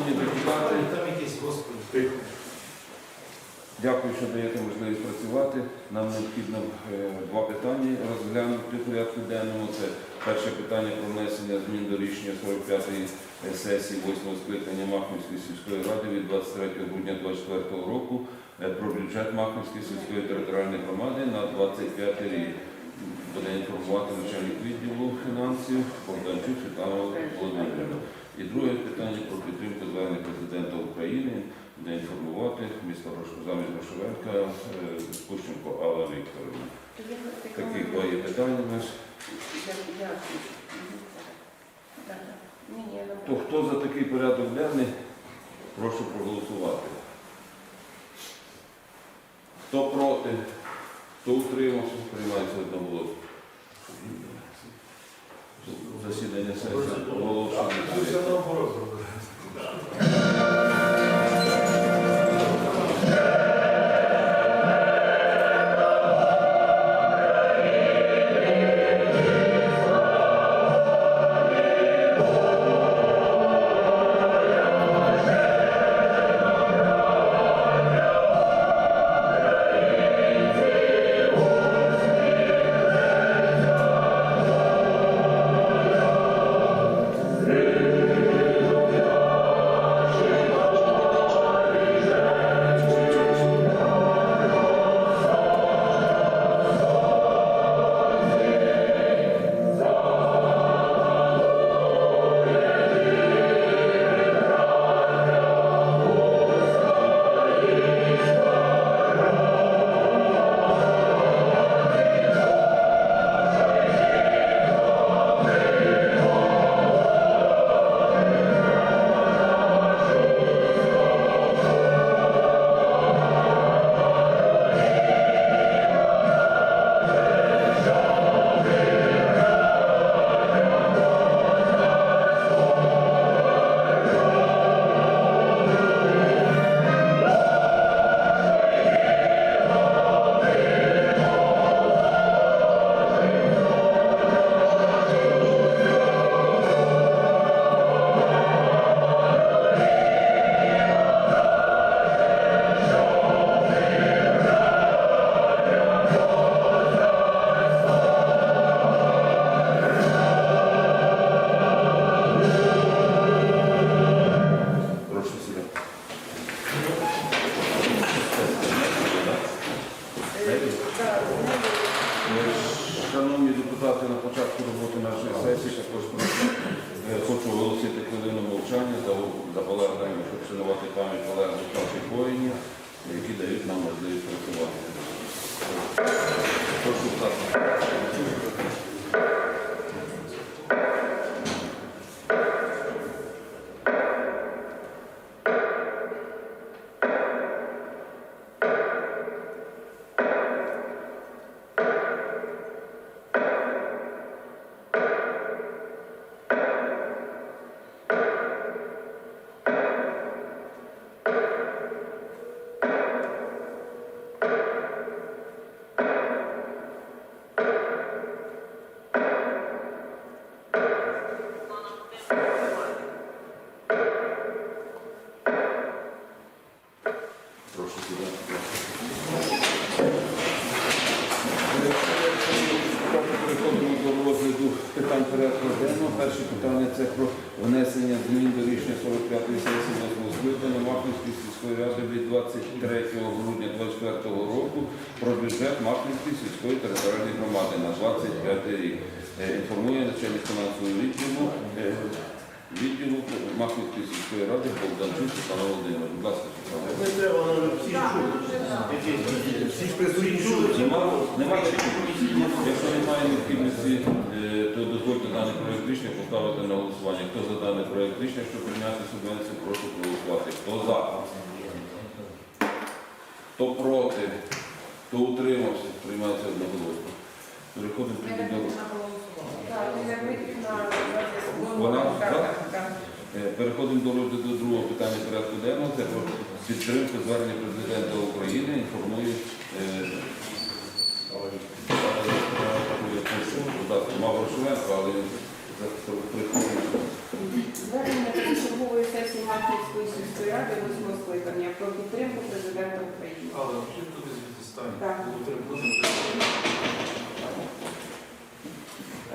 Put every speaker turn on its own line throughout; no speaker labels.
Шановні депутати. Дякую, що даєте можливість працювати. Нам необхідно е, два питання розглянути в порядку денному. Це перше питання про внесення змін до рішення 45-ї сесії 8-го скликання Махмівської сільської ради від 23 грудня 2024 року е, про бюджет Махмівської сільської територіальної громади на 25 рік. Буде інформувати начальник відділу фінансів Богданчук Світлана Володимирівна. І друге питання про підтримку звернення президента України де інформувати місто Грош- замість Грошовенка е, Кущенко Алла Вікторовна. Такі два є питання у нас. То хто за такий порядок денний, прошу проголосувати. Хто проти, хто утримався, приймається одноголосно. Засідання сесії Депутати, на початку роботи нашої сесії також хочу оголосити хвилину мовчання за, полеглими, щоб вшанувати пам'ять полеглих наших воїнів, які дають нам можливість працювати. Прошу питань порядку денного. Перше питання це про внесення змін до рішення 45-ї сесії 8 скликання Махнівської сільської ради від 23 грудня 2024 року про бюджет Махнівської сільської територіальної громади на 25 рік. Е, Інформує начальник фінансового відділу е, відділу Махнівської сільської ради Богданчук Світлана Володимирівна. Будь ласка.
Треба, всі ж присутні.
Якщо немає необхідності, е, то дозвольте даний проєкт рішення поставити на голосування. Хто за даний проєкт рішення, щоб прийняти субвенцію, прошу проголосувати. Хто за? Хто проти? Хто утримався? Приймається одноголосно. Переходимо до Вона? Е, Переходимо до розгляду другого питання порядку денного. Це про підтримку звернення президента України. Інформує е, будь Мавро але він приходить.
Звернення до чергової сесії Івано-Франківської сільської ради восьмого скликання про підтримку президента України.
Але взагалі туди звідти стане.
Так.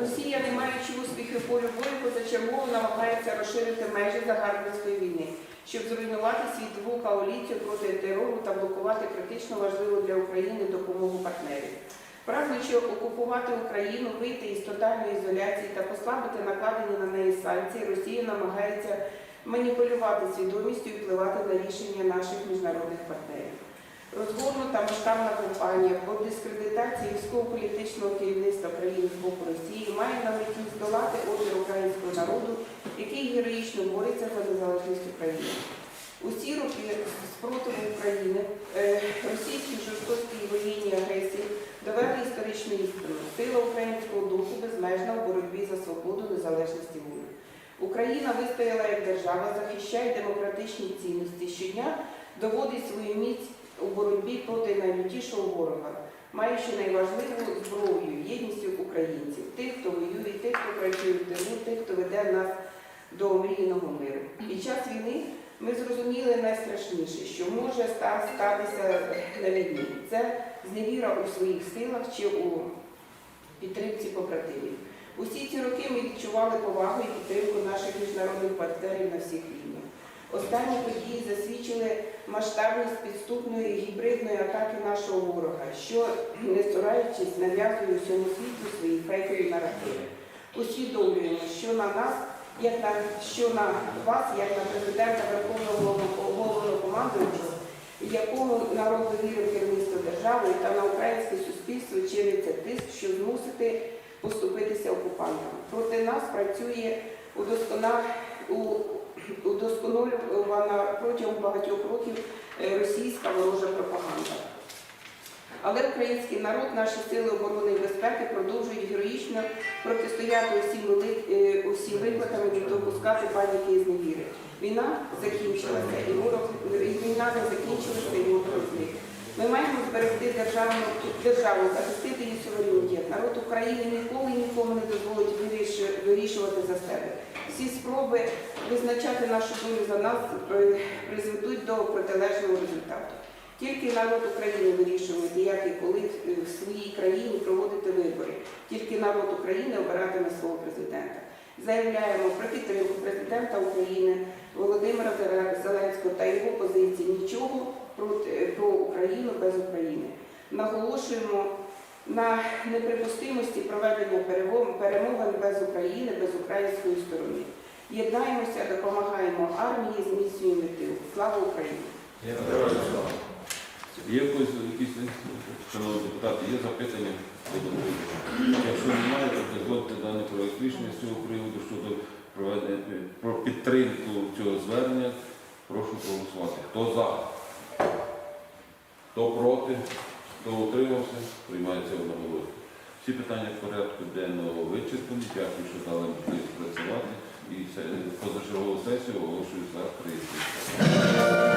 Росія, не маючи успіхів полю бою, позачергово намагається розширити межі загарбницької війни, щоб зруйнувати світову коаліцію проти терору та блокувати критично важливу для України допомогу партнерів. Прагнучи окупувати Україну, вийти із тотальної ізоляції та послабити накладені на неї санкції, Росія намагається маніпулювати свідомістю і впливати на рішення наших міжнародних партнерів. Розгорнута масштабна кампанія по дискредитації військово-політичного керівництва країни з боку Росії має на меті здолати опір українського народу, який героїчно бореться за незалежність України. Усі роки спротиву України е, російській Сила українського духу безмежна у боротьбі за свободу, незалежність і волю. Україна вистояла як держава, захищає демократичні цінності. Щодня доводить свою міць у боротьбі проти найлютішого ворога, маючи найважливу зброю єдністю українців, тих, хто воює, тих, хто працює в тилу, тих, хто веде нас до омріяного миру. Під час війни ми зрозуміли найстрашніше, що може статися на війні. Це зневіра у своїх силах чи у підтримці побратимів. Усі ці роки ми відчували повагу і підтримку наших міжнародних партнерів на всіх рівнях. Останні події засвідчили масштабність підступної гібридної атаки нашого ворога, що, не цураючись, нав'язує усьому світу свої фейкові наративи. Усвідомлюємо, що на нас, як на що на вас, як на президента Верховного Головнокомандуючого, якому народ довірив керівництво державою та на українське суспільство чиниться тиск, щоб змусити поступитися окупантам. Проти нас працює удосконал... удосконалювана протягом багатьох років е, російська ворожа пропаганда. Але український народ, наші сили оборони і безпеки продовжують героїчно протистояти усім, е, викликам і допускати паніки і зневіри. Війна закінчилася, і війна не закінчилася, і ворог зник. Ми маємо зберегти державну державу, захистити її суверенітет. Народ України ніколи і нікому не дозволить вирішувати за себе. Всі спроби визначати нашу долю за нас е, призведуть до протилежного результату. Тільки народ України вирішує, як і коли е, в своїй країні проводити вибори. Тільки народ України обиратиме свого президента. Заявляємо про підтримку президента України Володимира Зеленського та його позиції нічого проти- про Україну без України. Наголошуємо на неприпустимості проведення перемовин без України, без української сторони. Єднаємося, допомагаємо армії, зміцнюємо тил. Слава Україні!
Є якісь, шановні депутати, є запитання? Якщо немає, то дозвольте даний проект рішення з цього приводу щодо проведення про підтримку цього звернення. Прошу проголосувати. Хто за? Хто проти? Хто утримався? Приймається одноголосно. Всі питання в порядку денного вичерпані. Дякую, що дали можливість працювати. І позачергову сесію оголошую за прийняття.